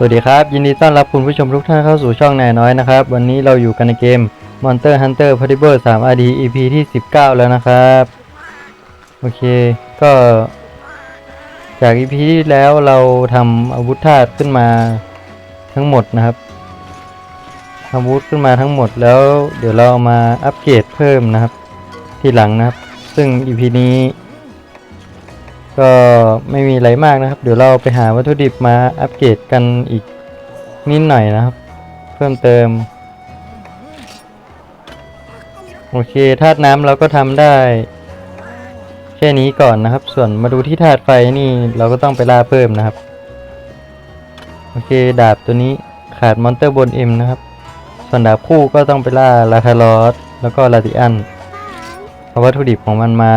สวัสดีครับ ยินดีต้อนรับคุณผู้ชมทุกท่านเข้าสู่ช่องนายน้อยนะครับ วันนี้เราอยู่กันในเกม Monster Hunter p a r t i b l e 3 RD EP ที่ 19 แล้วนะครับ โอเค ก็จาก EP ที่แล้วเราทำอาวุธธาตุขึ้นมาทั้งหมดนะครับทำอาวุธขึ้นมาทั้งหมดแล้ว เดี๋ยวเราเอามาอัปเกรดเพิ่มนะครับ ทีหลังนะครับ ซึ่ง EP นี้ ก็ไม่มีอะไรมากนะครับ เดี๋ยวเราไปหาวัตถุดิบมาอัปเกรดกันอีกนิดหน่อยนะครับ เพิ่มเติม โอเคธาตุน้ำเราก็ทำได้ แค่นี้ก่อนนะครับ ส่วนมาดูที่ธาตุไฟนี่เราก็ต้องไปล่าเพิ่มนะครับ โอเคดาบตัวนี้ขาดมอนเตอร์บนเอ็มนะครับ ส่วนดาบคู่ก็ต้องไปล่าลาทารอสแล้วก็ลาติอันเอาวัตถุดิบของมันมา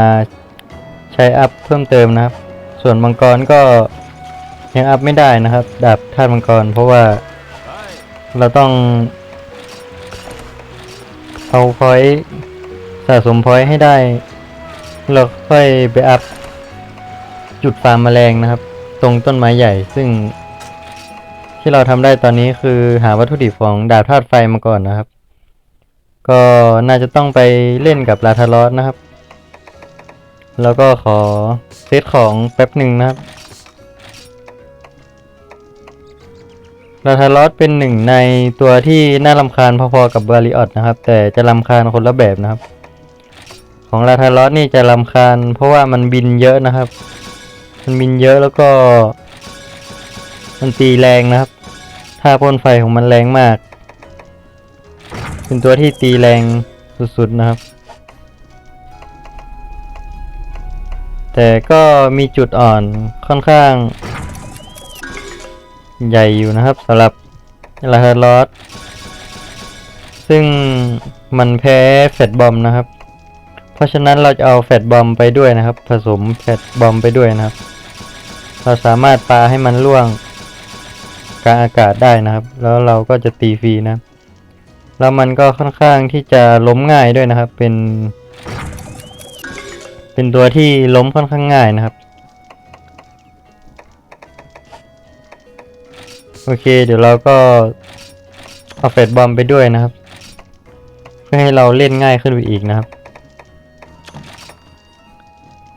ใช้อัพเพิ่มเติมนะครับ ส่วนมังกรก็ยังอัพไม่ได้นะครับ ดาบธาตุมังกร เพราะว่าเราต้องเอาพอยต์สะสมพอยต์ให้ได้ เราค่อยไปอัพจุดฟาร์มแมลงนะครับ ตรงต้นไม้ใหญ่ ซึ่ง ที่เราทำได้ตอนนี้คือหาวัตถุดิบของดาบธาตุไฟมาก่อนนะครับ ก็น่าจะต้องไปเล่นกับลาทารอสนะครับ แล้วก็ขอเซตของแป๊บหนึ่งนะครับลาทารอสเป็นหนึ่งในตัวที่น่ารำคาญพอๆกับบาริออตนะครับ แต่จะรำคาญคนละแบบนะครับ ของลาทารอสนี่จะรำคาญ เพราะว่ามันบินเยอะนะครับ มันบินเยอะแล้วก็ มันตีแรงนะครับท่าพ่นไฟของมันแรงมาก เป็นตัวที่ตีแรงสุดๆนะครับ แต่ก็มีจุดอ่อนค่อนข้าง ใหญ่อยู่นะครับสำหรับลาเฮาร์ลอสซึ่งมันแพ้แฟตบอมนะครับ เพราะฉะนั้นเราจะเอาแฟตบอมไปด้วยนะครับ ผสมแฟตบอมไปด้วยนะครับ เราสามารถปาให้มันล่วงกลางอากาศได้นะครับ แล้วเราก็จะตีฟรีนะ แล้วมันก็ค่อนข้างที่จะล้มง่ายด้วยนะครับ เป็น เป็นตัวที่ล้มค่อนข้างง่ายนะครับ โอเค เดี๋ยวเราก็เอาเฟดบอมไปด้วยนะครับ เพื่อให้เราเล่นง่ายขึ้นไปอีกนะครับ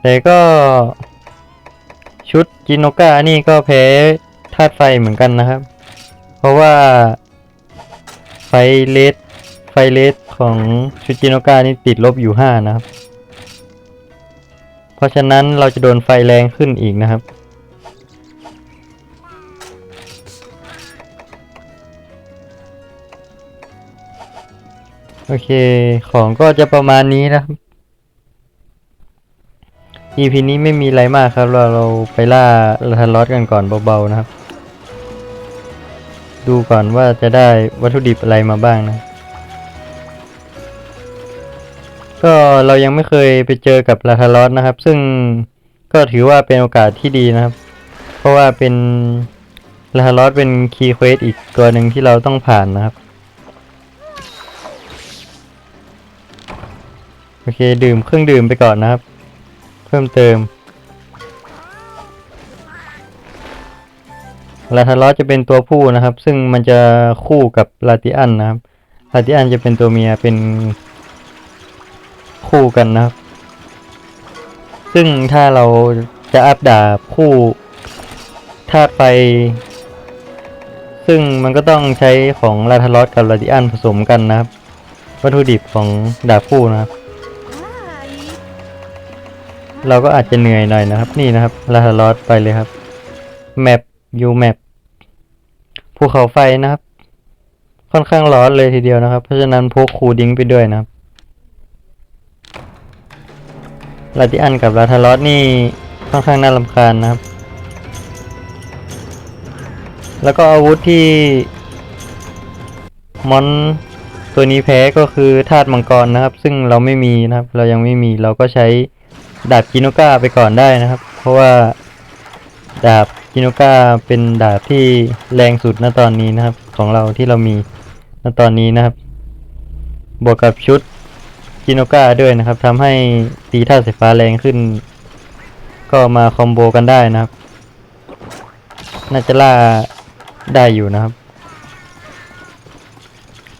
แต่ก็ชุดจินโนกานี่ก็แพ้ธาตุไฟเหมือนกันนะครับ เพราะว่าไฟเลสไฟเลสของชุดจินโนกานี่ติดลบอยู่ห้านะครับ เพราะฉะนั้นเราจะโดนไฟแรงขึ้นอีกนะครับ โอเค ของก็จะประมาณนี้นะครับ EP นี้ไม่มีอะไรมากครับ เราเราไปล่าลาทารอสกันก่อนเบาๆนะครับ ดูก่อนว่าจะได้วัตถุดิบอะไรมาบ้างนะ ก็เรายังไม่เคยไปเจอกับลาทารอสนะครับ ซึ่งก็ถือว่าเป็นโอกาสที่ดีนะครับ เพราะว่าเป็นลาทารอสเป็นคีย์เควสอีกตัวหนึ่งที่เราต้องผ่านนะครับ โอเคดื่มเครื่องดื่มไปก่อนนะครับ เพิ่มเติมลาทารอสจะเป็นตัวผู้นะครับ ซึ่งมันจะคู่กับลาติอันนะครับลาติอันจะเป็นตัวเมียเป็น คู่กันนะครับ ซึ่งถ้าเราจะอัพดาบคู่ธาตุไฟ ซึ่งมันก็ต้องใช้ของลาทารอสกับลาติอันผสมกันนะครับ วัตถุดิบของดาบคู่นะครับ เราก็อาจจะเหนื่อยหน่อยนะครับ นี่นะครับลาทารอสไปเลยครับแมปยูแมปภูเขาไฟนะครับ ค่อนข้างร้อนเลยทีเดียวนะครับ เพราะฉะนั้นพกคูดิ้งไปด้วยนะครับ ลาติอันกับลาทารอสนี่ค่อนข้างน่ารำคาญนะครับ แล้วก็อาวุธที่มอนตัวนี้แพ้ก็คือธาตุมังกรนะครับ ซึ่งเราไม่มีนะครับ เรายังไม่มีเราก็ใช้ดาบกิโนก้าไปก่อนได้นะครับ เพราะว่าดาบกิโนก้าเป็นดาบที่แรงสุดณตอนนี้นะครับ ของเราที่เรามีณตอนนี้นะครับ บวกกับชุด กิโนกาด้วยนะครับทำให้ตีท่าตุไฟฟ้าแรงขึ้น ก็มาคอมโบกันได้นะครับ น่าจะล่าได้อยู่นะครับ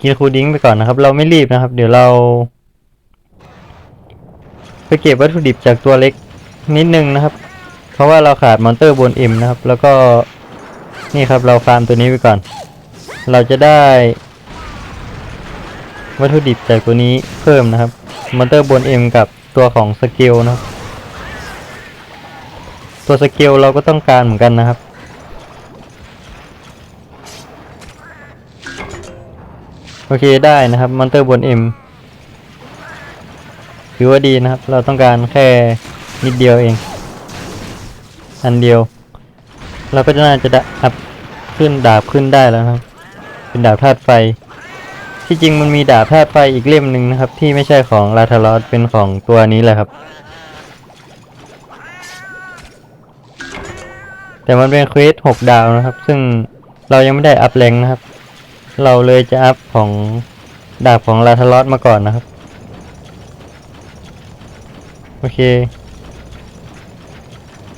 กินคูดิ้งไปก่อนนะครับ เราไม่รีบนะครับ เดี๋ยวเรา ไปเก็บวัตถุดิบจากตัวเล็กนิดนึงนะครับ เพราะว่าเราขาดมอนเตอร์บนเอ็มนะครับ แล้วก็นี่ครับเราฟาร์มตัวนี้ไปก่อน เราจะได้ วัตถุดิบจากตัวนี้เพิ่มนะครับมอนเตอร์บนเอ็มกับตัวของสเกลนะครับตัวสเกลเราก็ต้องการเหมือนกันนะครับ โอเคได้นะครับมอนเตอร์บนเอ็มถือว่าดีนะครับ เราต้องการแค่นิดเดียวเอง อันเดียว เราก็จะน่าจะด้อัพขึ้นดาบขึ้นได้แล้วครับ เป็นดาบธาตุไฟ ที่จริงมันมีดาบธาตุไฟอีกเล่มหนึ่งนะครับ ที่ไม่ใช่ของลาทารอสเป็นของตัวนี้แหละครับ แต่มันเป็นเควสหกดาวนะครับ ซึ่งเรายังไม่ได้อัพแรงนะครับ เราเลยจะอัพของดาบของลาทารอสมาก่อนนะครับ โอเค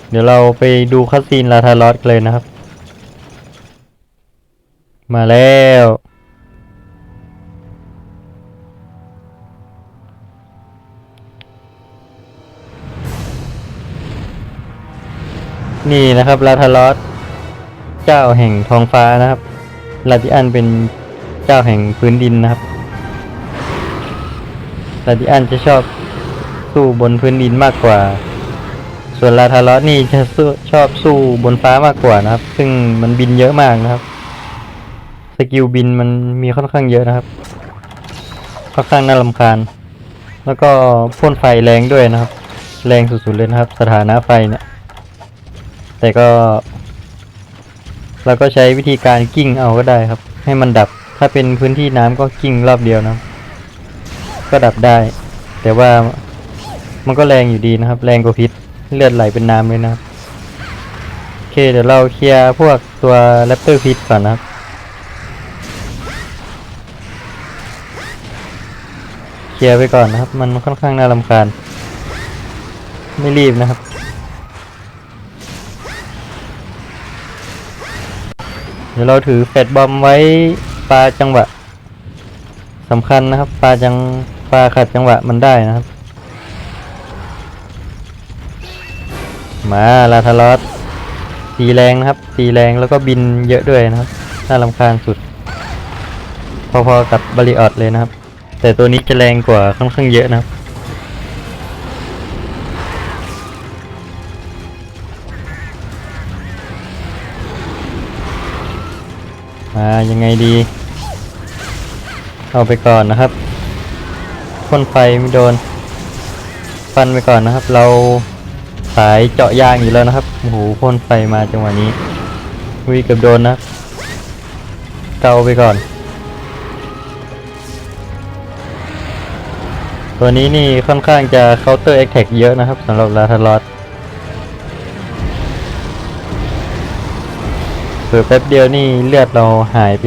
เดี๋ยวเราไปดูคัสซีนลาทารอสเลยนะครับ มาแล้ว นี่นะครับลาทารอสเจ้าแห่งท้องฟ้านะครับลาติอันเป็นเจ้าแห่งพื้นดินนะครับลาติอันจะชอบสู้บนพื้นดินมากกว่า ส่วนลาทารอสนี่จะชอบสู้บนฟ้ามากกว่านะครับ ซึ่งมันบินเยอะมากนะครับ สกิลบินมันมีค่อนข้างเยอะนะครับ ค่อนข้างน่ารำคาญ แล้วก็พ่นไฟแรงด้วยนะครับ แรงสุดๆเลยนะครับ สถานะไฟเนี่ย แต่ก็ เราก็ใช้วิธีการกิ้งเอาก็ได้ครับ ให้มันดับ ถ้าเป็นพื้นที่น้ำก็กิ้งรอบเดียวนะ ก็ดับได้ แต่ว่ามันก็แรงอยู่ดีนะครับ แรงกว่าพิษ เลือดไหลเป็นน้ำเลยนะครับโอเคเดี๋ยวเราเคลียร์พวกตัวแรปเตอร์พิษก่อนนะครับเคลียร์ไปก่อนนะครับ มันค่อนข้างน่ารำคาญ ไม่รีบนะครับ ดี๋ยวเราถือแฟดบอมไว้ปลาจังหวะสำคัญนะครับปลาจังปลาขัดจังหวะมันได้นะครับ มาลาทารอสตีแรงนะครับตีแรงแล้วก็บินเยอะด้วยนะครับ น่ารำคาญสุด พอๆกับบริออดเลยนะครับ แต่ตัวนี้จะแรงกว่าค่อนข้างเยอะนะครับ มายังไงดี เอาไปก่อนนะครับพ่นไฟไม่โดน ฟันไปก่อนนะครับ เราสายเจาะยางอยู่แล้วนะครับโอ้โหพ่นไฟมาจังหวะนี้วิเกือบโดนนะเกาไปก่อน ตัวนี้นี่ค่อนข้างจะเคาน์เตอร์แอคแท็กเยอะนะครับสำหรับลาทารอส เปิดแป๊บเดียวนี่เลือดเราหายไป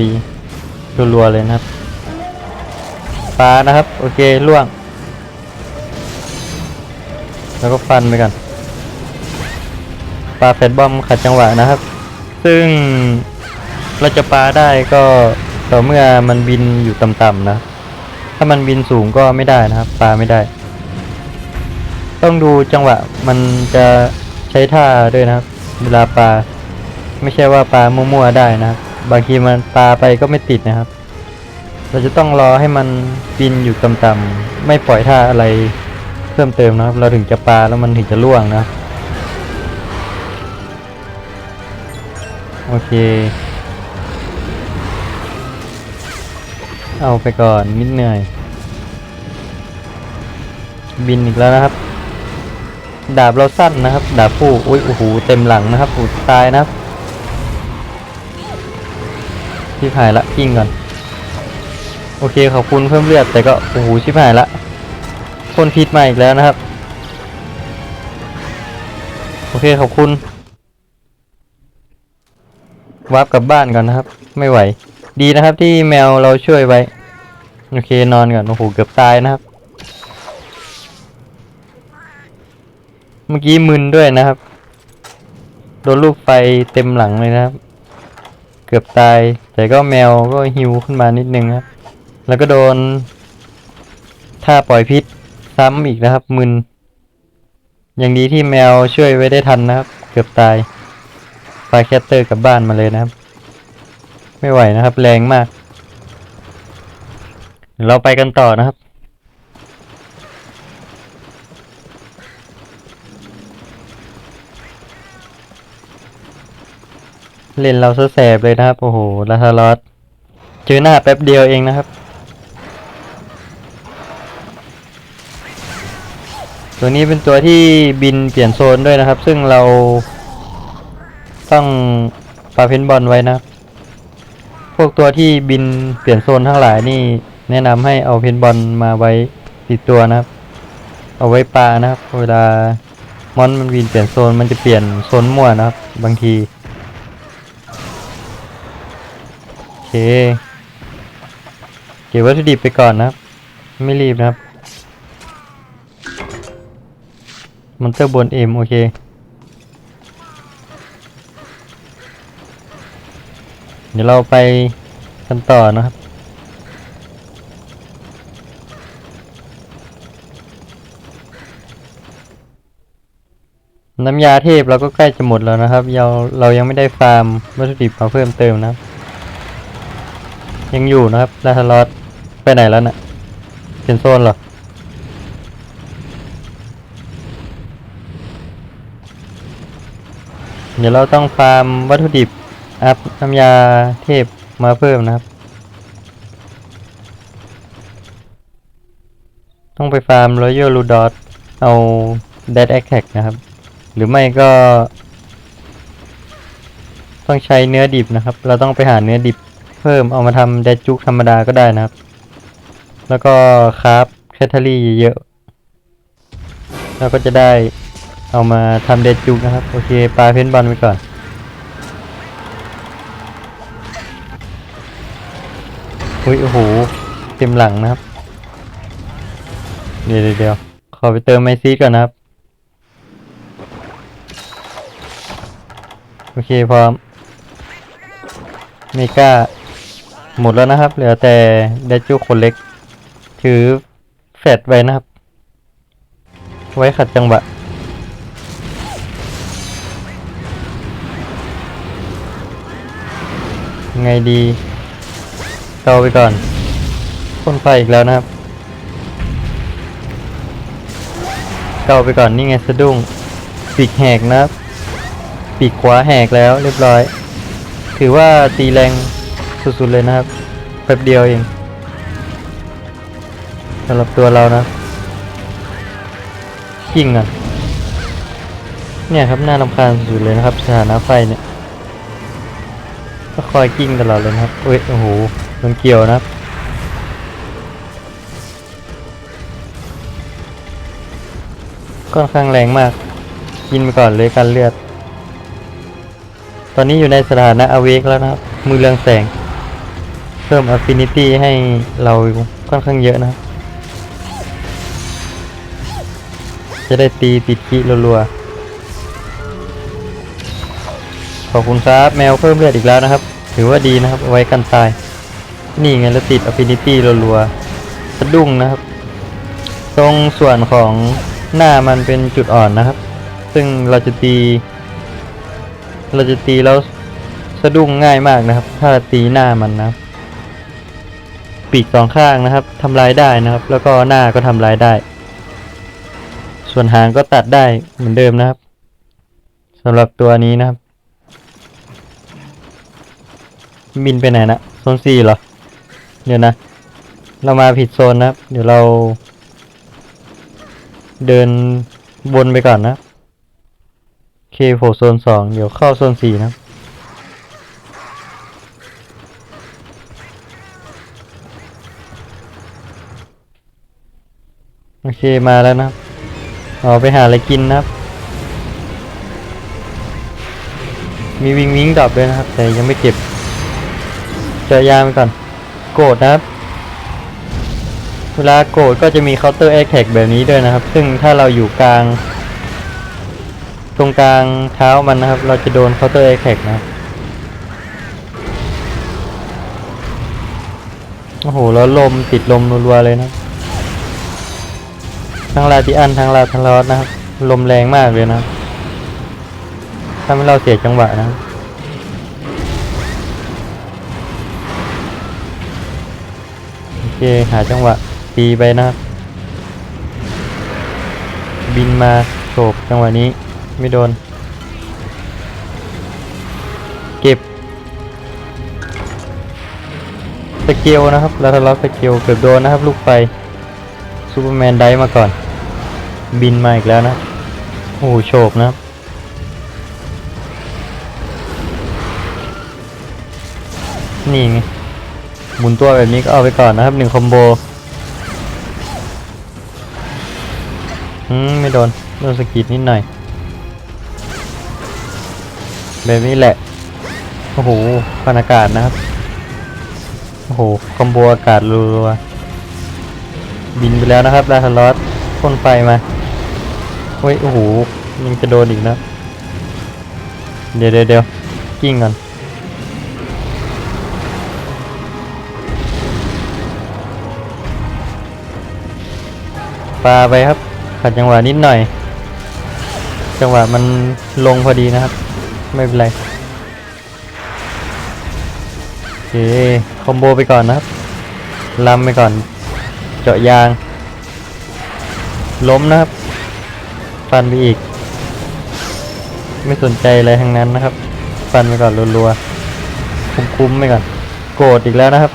รัวๆเลยนะครับปลานะครับ โอเคล่วง แล้วก็ฟันไปกันปลาแฟดบอมขัดจังหวะนะครับ ซึ่งเราจะปลาได้ก็ต่อเมื่อมันบินอยู่ต่ำๆนะ ถ้ามันบินสูงก็ไม่ได้นะครับปลาไม่ได้ ต้องดูจังหวะมันจะใช้ท่าด้วยนะครับ เวลาปลา ไม่ใช่ว่าปลามั่วๆได้นะครับ บางทีมันปลาไปก็ไม่ติดนะครับ เราจะต้องรอให้มันบินอยู่ต่ำๆไม่ปล่อยท่าอะไรเพิ่มเติมนะครับ เราถึงจะปลาแล้วมันถึงจะล่วงนะโอเค เอาไปก่อนนิดเหนื่อย บินอีกแล้วนะครับ ดาบเราสั้นนะครับ ดาบผู้อุ้ยโอ้โหเต็มหลังนะครับอูตายนะครับ ที่หายละกิ้งก่อน โอเคขอบคุณเพิ่มเลือดแต่ก็โอ้โหชิบหายละพ่นพิษมาอีกแล้วนะครับ โอเคขอบคุณวาร์ปกลับบ้านก่อนนะครับ ไม่ไหว ดีนะครับที่แมวเราช่วยไว้ โอเคนอนก่อนโอ้โหเกือบตายนะครับ เมื่อกี้มึนด้วยนะครับ โดนลูกไฟเต็มหลังเลยนะครับ เกือบตาย แต่ก็แมวก็ฮิวขึ้นมานิดนึงครับ แล้วก็โดนท่าปล่อยพิษซ้ำอีกนะครับ มึน อย่างดีที่แมวช่วยไว้ได้ทันนะครับ เกือบตายฟาแคตเตอร์กลับบ้านมาเลยนะครับ ไม่ไหวนะครับ แรงมาก เราไปกันต่อนะครับ เล่นเราซะแสบเลยนะครับ โอ้โหลาทารอสเจอหน้าแป๊บเดียวเองนะครับ ตัวนี้เป็นตัวที่บินเปลี่ยนโซนด้วยนะครับ ซึ่งเราต้องปาเพนบอลไว้นะครับ พวกตัวที่บินเปลี่ยนโซนทั้งหลายนี่แนะนำให้เอาเพนบอลมาไว้ติดตัวนะครับ เอาไว้ปานะครับ เวลามอนมันบินเปลี่ยนโซนมันจะเปลี่ยนโซนมั่วนะครับ บางที เค เก็บวัตถุดิบไปก่อนนะครับไม่รีบนะครับมอนเตอร์บนเอ็มโอเค เดี๋ยวเราไปกันต่อนะครับน้ำยาเทพเราก็ใกล้จะหมดแล้วนะครับ เราเรายังไม่ได้ฟาร์มวัตถุดิบมาเพิ่มเติมนะครับ ยังอยู่นะครับลาทารอสไปไหนแล้วนะ่ะเป็นโซนเหรอเดี๋ยวเราต้องฟาร์มวัตถุดิบอัพน้ำยาเทพมาเพิ่มนะครับ ต้องไปฟาร์ม Royal r u d o t เอา Dead Attack นะครับ หรือไม่ก็ ต้องใช้เนื้อดิบนะครับ เราต้องไปหาเนื้อดิบ เพิ่มเอามาทำ Dead Juke ธรรมดาก็ได้นะครับ แล้วก็คราฟแคทเทอรี่เยอะๆแล้วก็จะได้เอามาทำเดดจุกนะครับ โอเคปลาเพนบอลไปก่อน อุ้ยโอ้โหเต็มหลังนะครับ เดี๋ยวเดี๋ยวขอไปเติมไมซีก่อนนะครับ โอเคพร้อมเมกา หมดแล้วนะครับ เหลือแต่เดจุกคนเล็ก ถือแฟดไว้นะครับ ไว้ขัดจังหวะไงดีเกาไปก่อนพ่นไฟอีกแล้วนะครับเกาไปก่อนนี่ไงสะดุ้งปีกแหกนะครับ ปีกขวาแหกแล้วเรียบร้อย ถือว่าตีแรง สุดๆเลยนะครับแป๊บเดียวเองสำหรับตัวเรานะยิงอะเนี่ยครับน่ารำคาญสุดเลยนะครับ สถานะไฟเนี่ยก็คอยกิ้งตลอดเลยนะครับเอ้ยโอ้โหมันเกี่ยวนะครับค่อนข้างแรงมาก กินไปก่อนเลยกันเลือด ตอนนี้อยู่ในสถานะอเวกแล้วนะครับ มือเรืองแสง พิ่มอ f ฟินิตี้ให้เราค่อนข้างเยอะนะครับจะได้ตีติดคีรัวๆ ขอบคุณครับแมวเพิ่มเลือดอีกแล้วนะครับ ถือว่าดีนะครับไว้กันตาย นี่ไงแล้วติด Affinity รัวๆสะดุ้งนะครับ ตรงส่วนของหน้ามันเป็นจุดอ่อนนะครับ ซึ่งเราจะตี เราจะตีแล้วสะดุ้งง่ายมากนะครับ ถ้าตีหน้ามันนะครับ ปีกสองข้างนะครับทำลายได้นะครับ แล้วก็หน้าก็ทำลายได้ ส่วนหางก็ตัดได้เหมือนเดิมนะครับสำหรับตัวนี้นะครับ บินไปไหนนะโซนสี่เหรอเดี๋ยวนะ เรามาผิดโซนนะครับ เดี๋ยวเรา เดินวนไปก่อนนะเคโผล่โซนสองเดี๋ยวเข้าโซนสี่นะครับ โอเคมาแล้วนะครับออไปหาอะไรกินนะครับ มีวิงวิงดรอปด้วยนะครับ แต่ยังไม่เก็บเจอยาไปก่อน โกรธนะครับ เวลาโกรธก็จะมีเคาน์เตอร์แอคแท็กแบบนี้ด้วยนะครับ ซึ่งถ้าเราอยู่กลาง ตรงกลางเท้ามันนะครับ เราจะโดนเคาน์เตอร์แอคแท็กนะครับโอ้โห แล้วลมติดลมรัวๆเลยนะ ทั้งลาติอันทั้งลาทันลอสนะครับ ลมแรงมากเลยนะครับทำให้เราเสียจังหวะนะโอเคหาจังหวะตีไปนะครับ บินมาโฉบจังหวะนี้ไม่โดน เก็บสเกลนะครับแล้วทะเลาะสเกลเกือบโดนนะครับ ลูกไฟซูเปอร์แมนได้มาก่อน บินมาอีกแล้วนะโอ้โหโฉบนะครับนี่ไงหมุนตัวแบบนี้ก็เอาไปก่อนนะครับหนึ่งคอมโบอืมไม่โดนโดนสกิดนิดหน่อยแบบนี้แหละโอ้โหพันอากาศนะครับโอ้โหคอมโบอากาศรัวๆบินไปแล้วนะครับลาทารอสพ่นไฟมา เฮ้ย โอ้โห ยังจะโดนอีกนะ เดี๋ยวเดี๋ยวกิ้งก่อนปลาไปครับ ขัดจังหวะนิดหน่อย จังหวะมันลงพอดีนะครับ ไม่เป็นไรโอเคคอมโบไปก่อนนะครับลำไปก่อน เจาะยาง ล้มนะครับ ฟันไปอีก ไม่สนใจอะไรทั้งนั้นนะครับ ฟันไปก่อนรัวๆคุ้มๆไปก่อน โกรธอีกแล้วนะครับ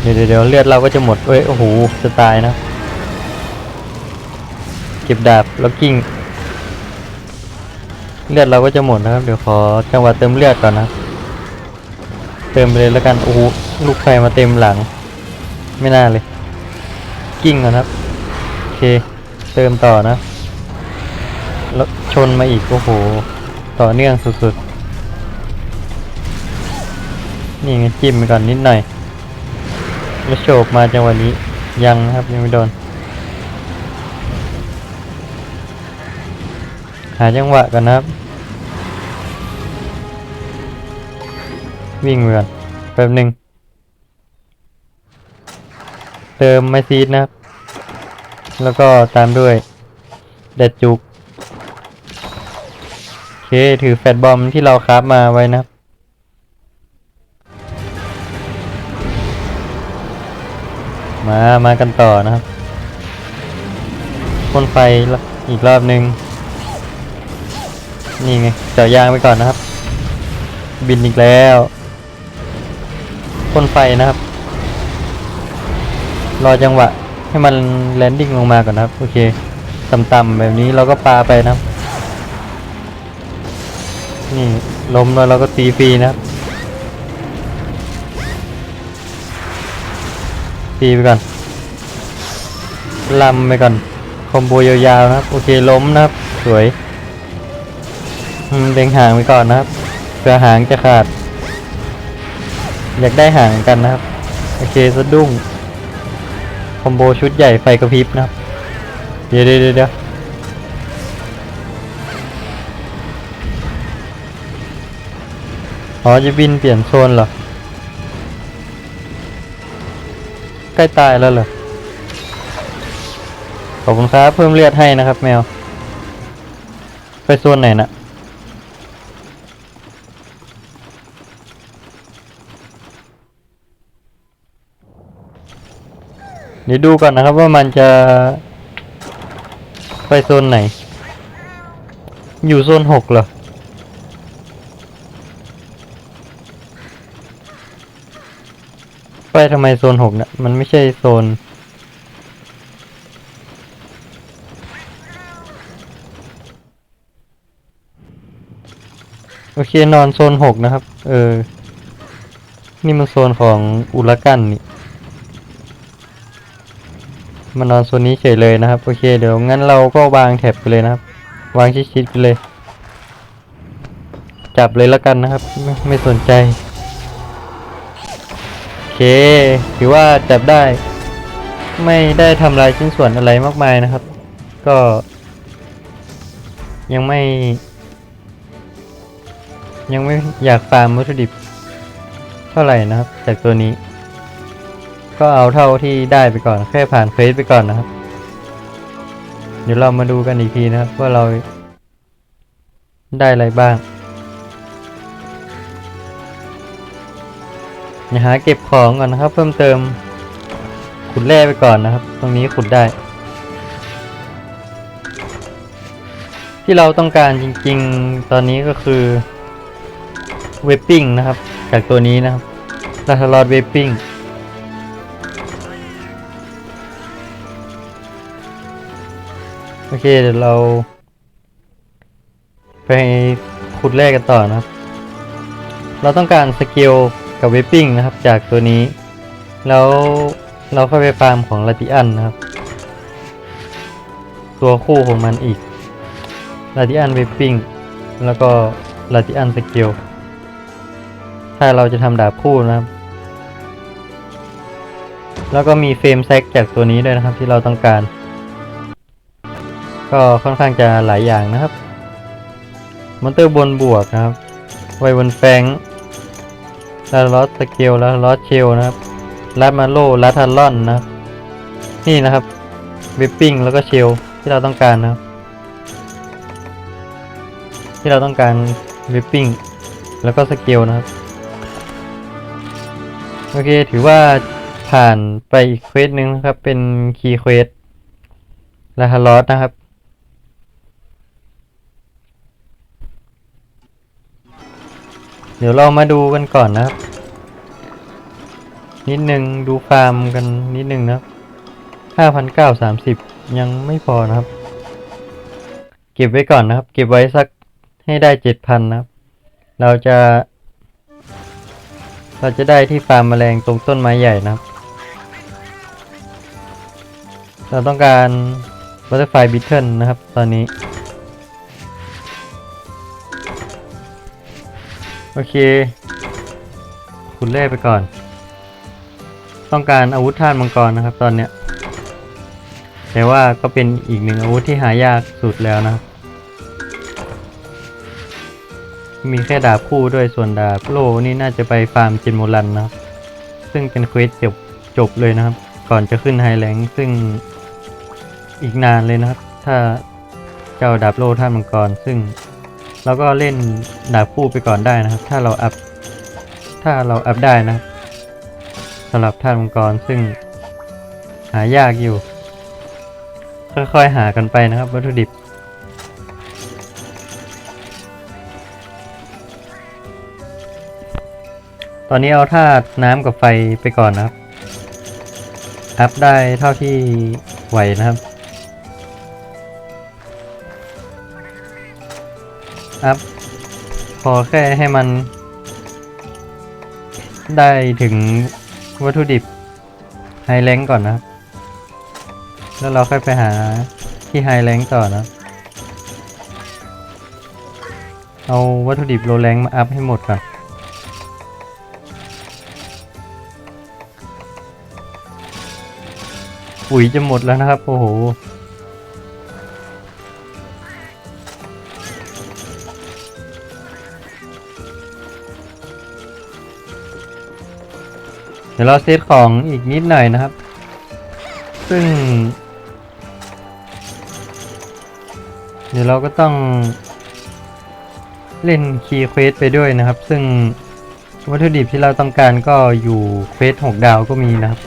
เดี๋ยวเดี๋ยวเลือดเราก็จะหมดเอ้ยโอ้โหจะตายนะเก็บดาบแล้วกิ้ง เลือดเราก็จะหมดนะครับ เดี๋ยวขอจังหวะเติมเลือดก่อนนะเติมไปเลยแล้วกันโอ้โหลูกไฟมาเต็มหลัง ไม่น่าเลย กิ้งก่อนครับ โอเค เติมต่อนะ แล้วชนมาอีก โอ้โห ต่อเนื่องสุดๆ นี่ไงจิ้มไปก่อนนิดหน่อย แล้วโฉบมาจังหวะนี้ ยังครับยังไม่โดน หาจังหวะกันนะครับ วิ่งไปก่อนแป๊บหนึ่งเติมไมซีดนะครับ แล้วก็ตามด้วยเด็ดจุกโอเคถือแฟตบอมที่เราคราฟมาไว้นะมา มากันต่อนะครับพ่นไฟอีกรอบหนึ่งนี่ไงเจาะยางไปก่อนนะครับ บินอีกแล้วพ่นไฟนะครับ รอจังหวะ ให้มันแลนดิ้งลงมาก่อนนะครับ โอเคต่ำๆแบบนี้เราก็ปาไปนะครับ นี่ล้มแล้วเราก็ตีฟรีนะครับตีไปก่อนลำไปก่อนคอมโบยาวๆนะครับ โอเคล้มนะครับ สวยเด้งหางไปก่อนนะครับเผื่อหางจะขาด อยากได้หางกันนะครับ โอเคสะดุ้ง คอมโบชุดใหญ่ไฟกระพริบนะครับ เดี๋ยวเดี๋ยวเดี๋ยวอ๋อจะบินเปลี่ยนโซนเหรอ ใกล้ตายแล้วเหรอ ขอบคุณครับเพิ่มเลือดให้นะครับแมว ไปโซนไหนนะเดี๋ยวดูก่อนนะครับว่ามันจะไปโซนไหน อยู่โซนหกเหรอ ไปทำไมโซนหกเนี่ย มันไม่ใช่โซน โอเคนอนโซนหกนะครับ เออ นี่มันโซนของอุลกันนี่ มานอนโซนนี้เฉยเลยนะครับ โอเค เดี๋ยวงั้นเราก็วางแท็บไปเลยนะครับ วางชิดๆไปเลย จับเลยแล้วกันนะครับ ไม่ไม่สนใจ โอเค ถือว่าจับได้ ไม่ได้ทำลายชิ้นส่วนอะไรมากมายนะครับ ก็ ยังไม่ ยังไม่อยากฟาร์มวัตถุดิบ เท่าไหร่นะครับ จากตัวนี้ ก็เอาเท่าที่ได้ไปก่อน แค่ผ่านเควสไปก่อนนะครับ เดี๋ยวเรามาดูกันอีกทีนะครับ ว่าเราได้อะไรบ้างอย่าหาเก็บของก่อนนะครับ เพิ่มเติมขุดแร่ไปก่อนนะครับ ตรงนี้ขุดได้ ที่เราต้องการจริงๆ ตอนนี้ก็คือเวปปิ้งนะครับ จากตัวนี้นะครับลาทารอดเวปปิ้ง โอเคเดี๋ยวเรา ไปขุดแร่กันต่อนะครับ เราต้องการสกิลกับเวปปิ้งนะครับ จากตัวนี้ แล้วเราค่อยไปฟาร์มของลาติอันนะครับ ตัวคู่ของมันอีกลาติอันเวปปิ้งแล้วก็ลาติอันสกิลถ้าเราจะทำดาบคู่นะครับ แล้วก็มีเฟรมแซกจากตัวนี้ด้วยนะครับที่เราต้องการ ก็ค่อนข้างจะหลายอย่างนะครับ มอนเตอร์บนบวกนะครับ ไวบนแฟงลาลอสสเกลลาลอสเชลนะครับลัดมาโลลัดทันลอนนะนี่นะครับเวปปิ้งแล้วก็เชลที่เราต้องการนะครับ ที่เราต้องการเวปปิ้งแล้วก็สเกลนะครับ โอเคถือว่าผ่านไปอีกเควสหนึ่งนะครับ เป็นคีย์เควสลาฮาลอสนะครับ เดี๋ยวเรามาดูกันก่อนนะครับ นิดนึงดูฟาร์มกันนิดนึงนะครับห้าพันเก้าสามสิบยังไม่พอนะครับ เก็บไว้ก่อนนะครับ เก็บไว้สักให้ได้เจ็ดพันนะครับ เราจะ เราจะได้ที่ฟาร์มแมลงตรงต้นไม้ใหญ่นะครับ เราต้องการบัตเตอร์ไฟบิทเทิลนะครับ ตอนนี้ โอเค คุณเล่ไปก่อน ต้องการอาวุธท่านมังกรนะครับ ตอนเนี้ย แต่ว่าก็เป็นอีกหนึ่งอาวุธที่หายากสุดแล้วนะครับ มีแค่ดาบคู่ด้วยส่วนดาบโลนี่น่าจะไปฟาร์มจินโมลันนะครับ ซึ่งเป็นเควสจบจบเลยนะครับ ก่อนจะขึ้นไฮแลงค์ซึ่งอีกนานเลยนะครับ ถ้าเจ้าดาบโลท่านมังกรซึ่ง เราก็เล่นดาบคู่ไปก่อนได้นะครับ ถ้าเราอัพถ้าเราอัพได้นะครับสำหรับท่านมังกรซึ่งหายากอยู่ ค่อยๆหากันไปนะครับ วัตถุดิบ ตอนนี้เอาธาตุน้ำกับไฟไปก่อนนะครับ อัพได้เท่าที่ไหวนะครับ อัพพอแค่ให้มัน ได้ถึงวัตถุดิบไฮแลงก่อนนะครับ แล้วเราค่อยไปหาที่ไฮแลงต่อนะ เอาวัตถุดิบโลแรงมาอัพให้หมดก่อนปุ๋ยจะหมดแล้วนะครับ โอ้โห ดี๋ยวเราเซตของอีกนิดหน่อยนะครับ ซึ่ง เดี๋ยวเราก็ต้องเล่นคีย์เควสไปด้วยนะครับ ซึ่งวัตถุดิบที่เราต้องการก็อยู่เควสหกดาวก็มีนะครับ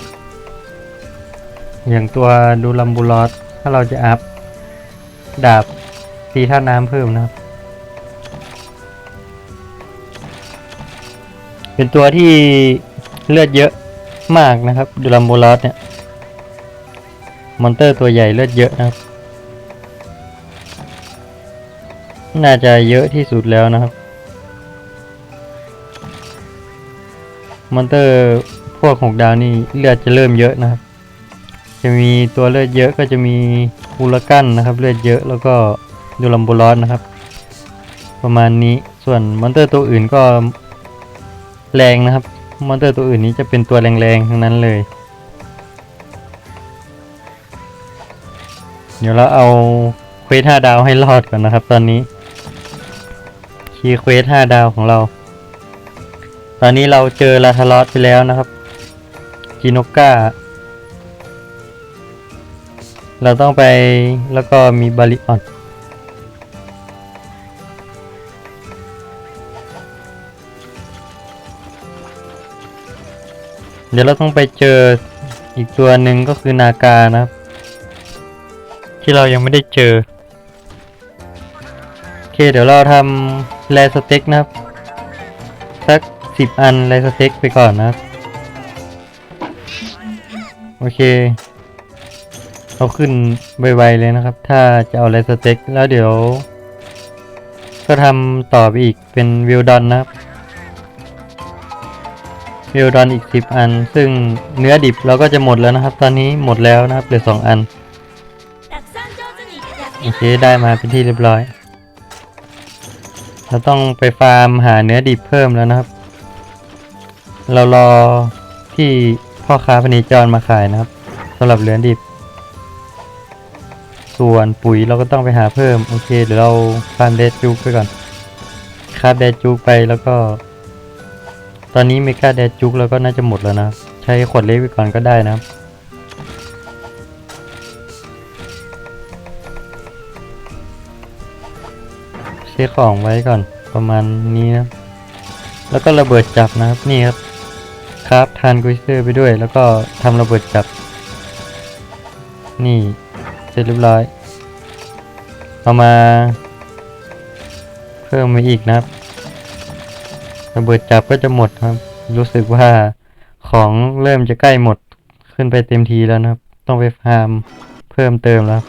อย่างตัวดูลัมบูลอสถ้าเราจะอัพ ดาบตีท่าน้ำเพิ่มนะครับ เป็นตัวที่เลือดเยอะ มากนะครับดูลัมบูลอสเนี่ยมอนเตอร์ตัวใหญ่เลือดเยอะนะครับ น่าจะเยอะที่สุดแล้วนะครับ มอนเตอร์พวกหกดาวนี่เลือดจะเริ่มเยอะนะครับ จะมีตัวเลือดเยอะก็จะมีอูลกันนะครับ เลือดเยอะแล้วก็ดูลัมโบลอสนะครับ ประมาณนี้ส่วนมอนเตอร์ตัวอื่นก็แรงนะครับ มอนเตอร์ตัวอื่นนี้จะเป็นตัวแรงๆ ทั้งนั้นเลย เดี๋ยวเราเอาเควสห้าดาวให้รอดก่อนนะครับ ตอนนี้ คีย์เควสห้าดาวของเรา ตอนนี้เราเจอลาทารอสไปแล้วนะครับเจิโนก้า เราต้องไปแล้วก็มีบาริออน เดี๋ยวเราต้องไปเจออีกตัวหนึ่งก็คือนาคานะครับ ที่เรายังไม่ได้เจอ โอเค เดี๋ยวเราทำแลสเต็กนะครับ สักสิบอันแลสเต็กไปก่อนนะครับ โอเคเอาขึ้นไวๆเลยนะครับ ถ้าจะเอาแลสเต็กแล้วเดี๋ยว ก็ทำต่อไปอีกเป็นวิลดอนนะครับ ฟิลดอนอีก 10 อัน ซึ่งเนื้อดิบเราก็จะหมดแล้วนะครับ ตอนนี้หมดแล้วนะครับเหลือ 2 อัน โอเค ได้มาเป็นที่เรียบร้อย เราต้องไปฟาร์มหาเนื้อดิบเพิ่มแล้วนะครับ เรารอที่พ่อค้าพนิจรมาขายนะครับสำหรับเนื้อดิบ ส่วนปุ๋ยเราก็ต้องไปหาเพิ่ม โอเคเดี๋ยวเราฟาร์มเดจูกไปก่อนคาบเดจูกไปแล้วก็ ตอนนี้เมกาเดจูกเราก็น่าจะหมดแล้วนะ ใช้ขวดเล็กไปก่อนก็ได้นะเช็คของไว้ก่อนประมาณนี้นะ แล้วก็ระเบิดจับนะครับนี่ครับคราฟทานกุยเซอร์ไปด้วย แล้วก็ทำระเบิดจับ นี่เสร็จเรียบร้อย เอามา เพิ่มมาอีกนะครับ ระเบิดจับก็จะหมดครับ รู้สึกว่าของเริ่มจะใกล้หมดขึ้นไปเต็มทีแล้วนะครับ ต้องไปฟาร์มเพิ่มเติมแล้ว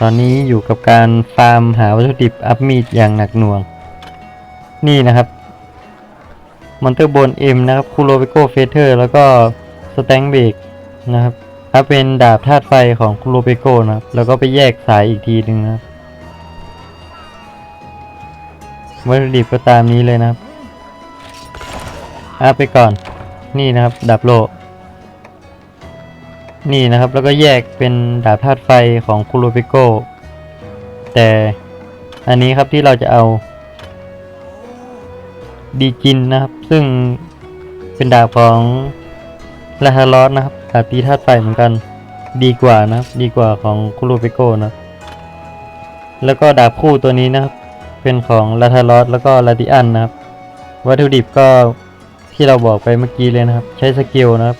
ตอนนี้อยู่กับการฟาร์มหาวัตถุดิบอัพมีดอย่างหนักหน่วง นี่นะครับมอนเตอร์โบนเอ็มนะครับคูโรเบโกเฟเธอร์ แล้วก็สแตงเบกนะครับ ถ้าเป็นดาบธาตุไฟของคูโรเบโกนะครับ แล้วก็ไปแยกสายอีกทีหนึ่งนะครับวัตถุดิบก็ตามนี้เลยนะครับอัพไปก่อน นี่นะครับดับโล นี่นะครับ แล้วก็แยกเป็นดาบธาตุไฟของคูโรเปโกแต่อันนี้ครับที่เราจะเอาดีจินนะครับ ซึ่งเป็นดาบของลาฮารอสนะครับ ดาบตีธาตุไฟเหมือนกัน ดีกว่านะดีกว่าของคูโรเปโก้นะแล้วก็ดาบคู่ตัวนี้นะครับ เป็นของลาทารอสแล้วก็ลาติอันนะครับ วัตถุดิบก็ที่เราบอกไปเมื่อกี้เลยนะครับ ใช้สกิลนะครับ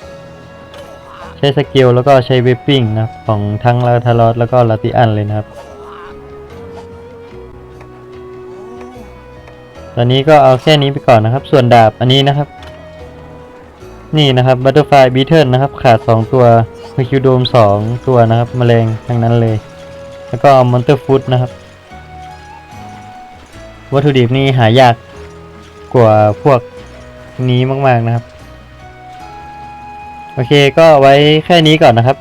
ใช้สกิลแล้วก็ใช้เวปปิ้งนะครับของทั้งลาทารอสแล้วก็ลาติอันเลยนะครับ ตอนนี้ก็เอาแค่นี้ไปก่อนนะครับ ส่วนดาบอันนี้นะครับ นี่นะครับบัตเตอร์ไฟบีเทิลนะครับ ขาด 2 ตัวมคิวโดม2 ตัวนะครับแมลงทั้งนั้นเลย แล้วก็มอนเตอร์ฟุตนะครับ วัตถุดิบนี่หายากกว่าพวกนี้มาก ๆนะครับ โอเคก็ไว้แค่นี้ก่อนนะครับ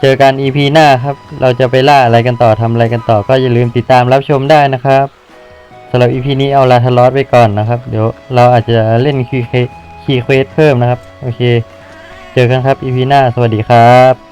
เจอกัน EP หน้าครับ เราจะไปล่าอะไรกันต่อทำอะไรกันต่อ ก็อย่าลืมติดตามรับชมได้นะครับสำหรับ EP นี้เอาลาทารอสไปก่อนนะครับ เดี๋ยวเราอาจจะเล่นคีย์ คีย์เควสเพิ่มนะครับ โอเค เจอกันครับ EP หน้า สวัสดีครับ